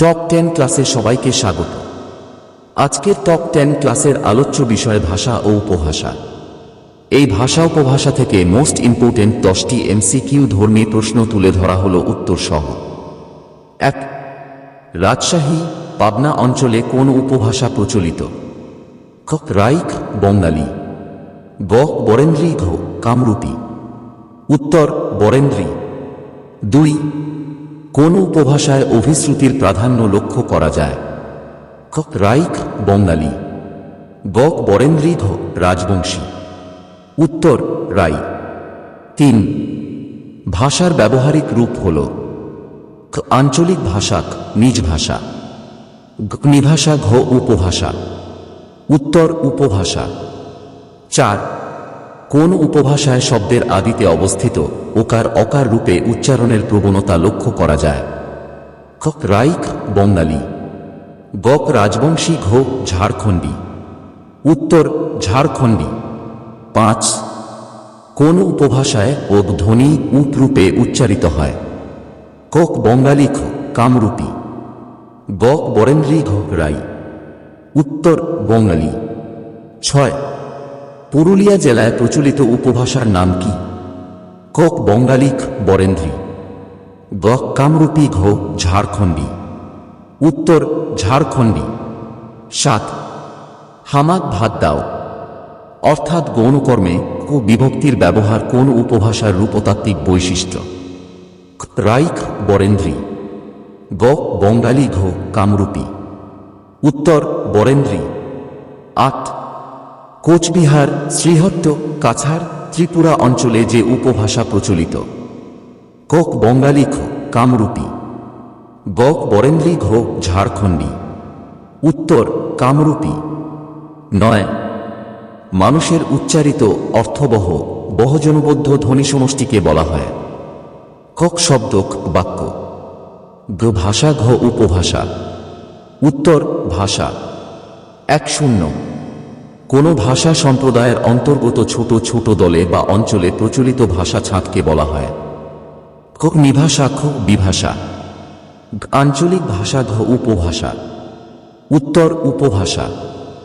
Top ten ক্লাসে সবাইকে স্বাগত। আজকের টপ টেন ক্লাসের আলোচ্য বিষয় ভাষা ও উপভাষা। এই ভাষা উপভাষা থেকে মোস্ট ইম্পর্টেন্ট দশটি এমসিকিউ ধর্মী প্রশ্ন তুলে ধরা হল উত্তর সহ। এক, রাজশাহী, পাবনা অঞ্চলে কোন উপভাষা প্রচলিত? ক, রাইক, বঙ্গালী। গ, বরেন্দ্রী ঘ, কামরূপী। উত্তর, বরেন্দ্রী। দুই কোন উপভাষায় অভিশ্রুতির প্রাধান্য লক্ষ্য করা যায়? ক. রাইক বঙ্গালী। গ. বরেন্দ্রী ঘ রাজবংশী। উত্তর, রাই। তিন. ভাষার ব্যবহারিক রূপ হল। আঞ্চলিক ভাষা ক নিজ ভাষা। নিভাষা ঘ উপভাষা। উত্তর, উপভাষা। চার. কোন উপভাষায় শব্দের আদিতে অবস্থিত ওকার অকার রূপে উচ্চারণের প্রবণতা লক্ষ্য করা যায়। ক রাইক বঙ্গালী গক রাজবংশী, ঘো ঝাড়খণ্ডী, উত্তর ঝাড়খণ্ডী, পাঁচ, কোন উপভাষায় ও ধ্বনি উট রূপে উচ্চারিত হয়। কক বঙ্গালী, খ কামরূপী গক বরেন্দ্রী, ঘ রাই, উত্তর বঙ্গালী, ছয় পুরুলিয়া জেলায় প্রচলিত উপভাষার নাম কি? কক বঙ্গালী খ বরেন্দ্রী। গক কামরূপী ঘ ঝাড়খণ্ডী। উত্তর, ঝাড়খণ্ডী। সাত, হামাক ভাত দাও। অর্থাৎ গৌণকর্মে ও বিভক্তির ব্যবহার কোন উপভাষার রূপতাত্ত্বিক বৈশিষ্ট্য? ক রাইক বরেন্দ্রী। গ বঙ্গালী ঘ কামরূপী। উত্তর, বরেন্দ্রী। আট কোচবিহার, শ্রীহট্ট, কাছাড়, ত্রিপুরা অঞ্চলে যে উপভাষা প্রচলিত। কক বঙ্গালী ঘ, কামরূপী। গক বরেন্দ্রী ঘ, ঝাড়খণ্ডী। উত্তর, কামরূপী। নয়, মানুষের উচ্চারিত অর্থবহ, বহজনবদ্ধ ধ্বনি সমষ্টিকে বলা হয়। কক শব্দ বাক্য। গ ভাষা ঘ উপভাষা। উত্তর, ভাষা। এক শূন্য। কোন ভাষা সম্প্রদায়ের অন্তর্গত ছোট ছোট দলে বা অঞ্চলে প্রচলিত ভাষা ছাঁদকে বলা হয়। খুব নিভাষা খ বিভাষা। আঞ্চলিক ভাষা ঘ উপভাষা। উত্তর উপভাষা।